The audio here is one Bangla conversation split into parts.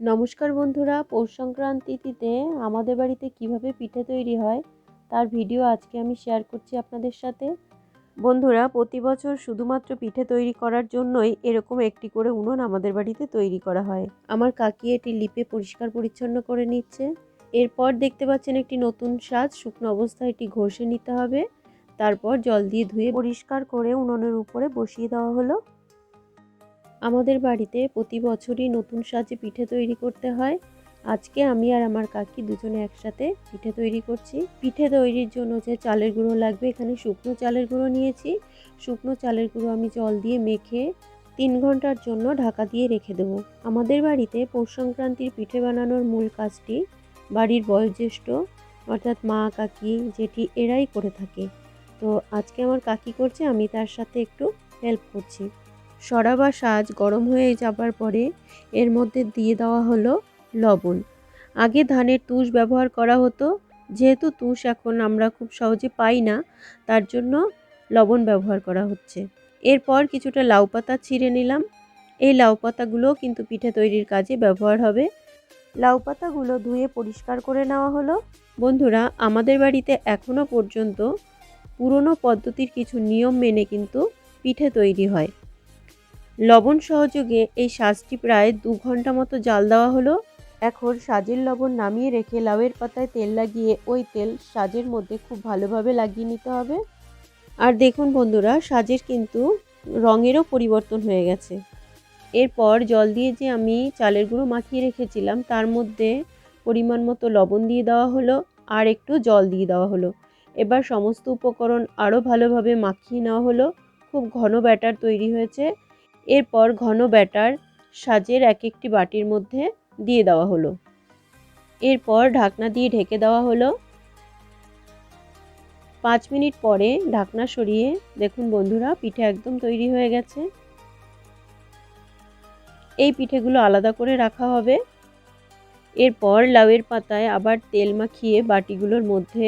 নমস্কার বন্ধুরা, পৌষ সংক্রান্তি তিথিতে আমাদের বাড়িতে কীভাবে পিঠে তৈরি হয় তার ভিডিও আজকে আমি শেয়ার করছি আপনাদের সাথে। বন্ধুরা, প্রতি বছর শুধুমাত্র পিঠে তৈরি করার জন্যই এরকম একটি করে উনুন আমাদের বাড়িতে তৈরি করা হয়। আমার কাকি এটি লিপে পরিষ্কার পরিচ্ছন্ন করে নিচ্ছে। এরপর দেখতে পাচ্ছেন একটি নতুন সাজ শুকনো অবস্থায় এটি ঘষে নিতে হবে। তারপর জল দিয়ে ধুয়ে পরিষ্কার করে উনুনের উপরে বসিয়ে দেওয়া হলো। আমাদের বাড়িতে প্রতি বছরই নতুন সাজে পিঠে তৈরি করতে হয়। আজকে আমি আর আমার কাকি দুজনে একসাথে পিঠে তৈরি করছি। পিঠে তৈরির জন্য যে চালের গুঁড়ো লাগবে, এখানে শুকনো চালের গুঁড়ো নিয়েছি। শুকনো চালের গুঁড়ো আমি জল দিয়ে মেখে তিন ঘণ্টার জন্য ঢাকা দিয়ে রেখে দেবো। আমাদের বাড়িতে পৌষ সংক্রান্তির পিঠে বানানোর মূল কাজটি বাড়ির বয়োজ্যেষ্ঠ, অর্থাৎ মা, কাকি, জেঠি এরাই করে থাকে। তো আজকে আমার কাকি করছে, আমি তার সাথে একটু হেল্প করছি। সরা বা সাজ গরম হয়ে যাবার পরে এর মধ্যে দিয়ে দেওয়া হলো লবণ। আগে ধানের তুষ ব্যবহার করা হতো, যেহেতু তুষ এখন আমরা খুব সহজে পাই না, তার জন্য লবণ ব্যবহার করা হচ্ছে। এরপর কিছুটা লাউ পাতা ছিঁড়ে নিলাম। এই লাউ পাতাগুলো কিন্তু পিঠে তৈরির কাজে ব্যবহার হবে। লাউ পাতাগুলো ধুয়ে পরিষ্কার করে নেওয়া হলো। বন্ধুরা, আমাদের বাড়িতে এখনও পর্যন্ত পুরনো পদ্ধতির কিছু নিয়ম মেনে কিন্তু পিঠে তৈরি হয়। লবণ সহযোগে এই সাজটি প্রায় দু ঘণ্টা মতো জাল দেওয়া হলো। এখন সাজের লবণ নামিয়ে রেখে লাউয়ের পাতায় তেল লাগিয়ে ওই তেল সাজের মধ্যে খুব ভালোভাবে লাগিয়ে নিতে হবে। আর দেখুন বন্ধুরা, সাজের কিন্তু রঙেরও পরিবর্তন হয়ে গেছে। এরপর জল দিয়ে যে আমি চালের গুঁড়ো মাখিয়ে রেখেছিলাম, তার মধ্যে পরিমাণ মতো লবণ দিয়ে দেওয়া হলো আর একটু জল দিয়ে দেওয়া হলো। এবার সমস্ত উপকরণ আরও ভালোভাবে মাখিয়ে নেওয়া হলো। খুব ঘন ব্যাটার তৈরি হয়েছে। এরপর ঘন ব্যাটার সাজের এক একটি বাটির মধ্যে দিয়ে দেওয়া হলো। এরপর ঢাকনা দিয়ে ঢেকে দেওয়া হলো। পাঁচ মিনিট পরে ঢাকনা সরিয়ে, দেখুন বন্ধুরা, পিঠে একদম তৈরি হয়ে গেছে। এই পিঠেগুলো আলাদা করে রাখা হবে। এরপর লাউয়ের পাতায় আবার তেল মাখিয়ে বাটিগুলোর মধ্যে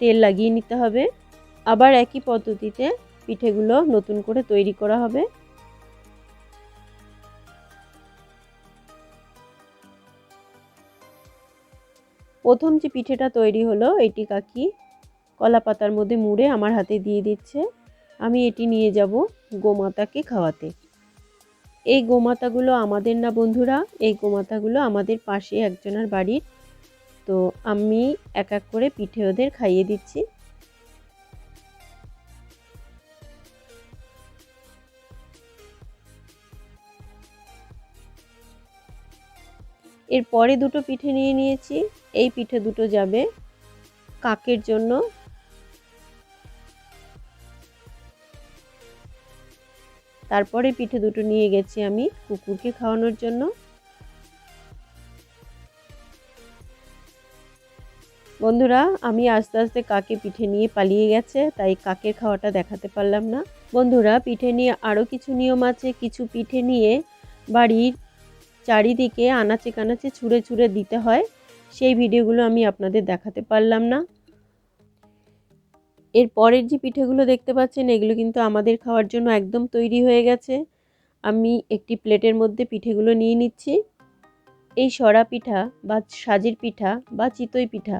তেল লাগিয়ে নিতে হবে। আবার একই পদ্ধতিতে পিঠেগুলো নতুন করে তৈরি করা হবে। প্রথম যে পিঠেটা তৈরি হলো, এটি কাকি কলা পাতার মধ্যে মুড়ে আমার হাতে দিয়ে দিচ্ছে। আমি এটি নিয়ে যাব গোমাতাকে খাওয়াতে। এই গোমাতাগুলো আমাদের না বন্ধুরা? এই গোমাতাগুলো আমাদের পাশে একজনের বাড়ির। তো আমি এক এক করে পিঠে ওদের খাইয়ে দিচ্ছি। এরপরে দুটো পিঠে নিয়ে নিয়েছি। এই পিঠে দুটো যাবে কাকের জন্য। তারপরে পিঠে দুটো নিয়ে গেছি আমি কুকুরকে খাওয়ানোর জন্য। বন্ধুরা, আমি আস্তে আস্তে কাকে পিঠে নিয়ে পালিয়ে গেছে, তাই কাকের খাওয়াটা দেখাতে পারলাম না। বন্ধুরা, পিঠে নিয়ে আরও কিছু নিয়ম আছে। কিছু পিঠে নিয়ে বাড়ির চারিদিকে আনাচে কানাচে ছুঁড়ে ছুঁড়ে দিতে হয়। সেই ভিডিওগুলো আমি আপনাদের দেখাতে পারলাম না। এর পরের যে পিঠেগুলো দেখতে পাচ্ছেন, এগুলো কিন্তু আমাদের খাওয়ার জন্য একদম তৈরি হয়ে গেছে। আমি একটি প্লেটের মধ্যে পিঠেগুলো নিয়ে নিচ্ছি। এই সরা পিঠা বা সাজির পিঠা বা চিতই পিঠা,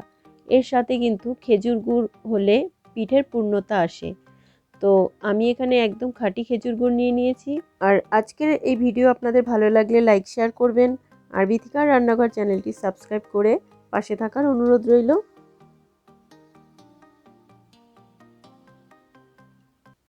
এর সাথে কিন্তু খেজুর গুড় হলে পিঠের পূর্ণতা আসে। তো আমি এখানে একদম খাঁটি খেজুর গুড় নিয়ে নিয়েছি। আর আজকের এই ভিডিও আপনাদের ভালো লাগলে লাইক, শেয়ার করবেন। আর বিথিকার রান্নাঘর চ্যানেলটি সাবস্ক্রাইব করে পাশে থাকার অনুরোধ রইল।